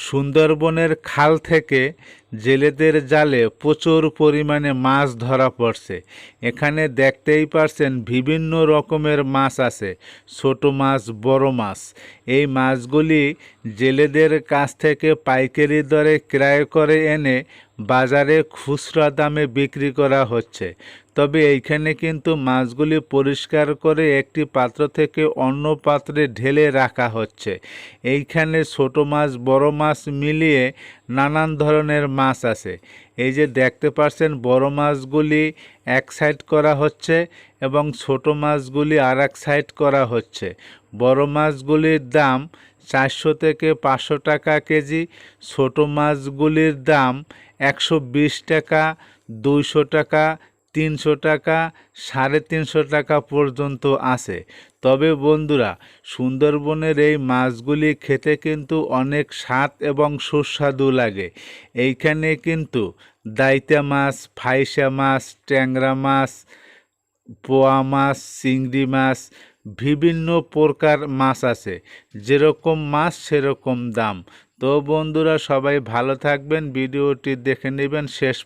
সুন্দরবনের খাল থেকে জেলেদের জালে প্রচুর পরিমাণে মাছ ধরা পড়ছে। এখানে দেখতেই পারছেন বিভিন্ন রকমের মাছ আছে, ছোট মাছ, বড় মাছ। এই মাছগুলি জেলেদের কাছ থেকে পাইকারি দরে ক্রয় করে এনে বাজারে খুচরা দামে বিক্রি করা হচ্ছে। তবে এইখানে কিন্তু মাছগুলি পরিষ্কার করে একটি পাত্র থেকে অন্য পাত্রে ঢেলে রাখা হচ্ছে। এইখানে ছোট মাছ, বড় মাছ মিলিয়ে নানান ধরনের মাছ আছে। এই যে দেখতে পাচ্ছেন বড় মাছগুলি এক সাইড করা হচ্ছে এবং ছোট মাছগুলি আর এক সাইড করা হচ্ছে। বড় মাছগুলির দাম চারশো থেকে পাঁচশো টাকা কেজি, ছোট মাছগুলির দাম একশো বিশ টাকা, দুইশো টাকা তিনশো টাকা, সাড়ে তিনশো টাকা পর্যন্ত আছে। তবে বন্ধুরা, সুন্দরবনের এই মাছগুলি খেতে কিন্তু অনেক স্বাদ এবং সুস্বাদু লাগে। এইখানে কিন্তু দাইতা মাছ, ফাইসা মাছ, ট্যাংরা মাছ, পোয়া মাছ, চিংড়ি মাছ, বিভিন্ন প্রকার মাছ আছে। যেরকম মাছ, সেরকম দাম। তো বন্ধুরা, সবাই ভালো থাকবেন, ভিডিওটি দেখে নেবেন, শেষ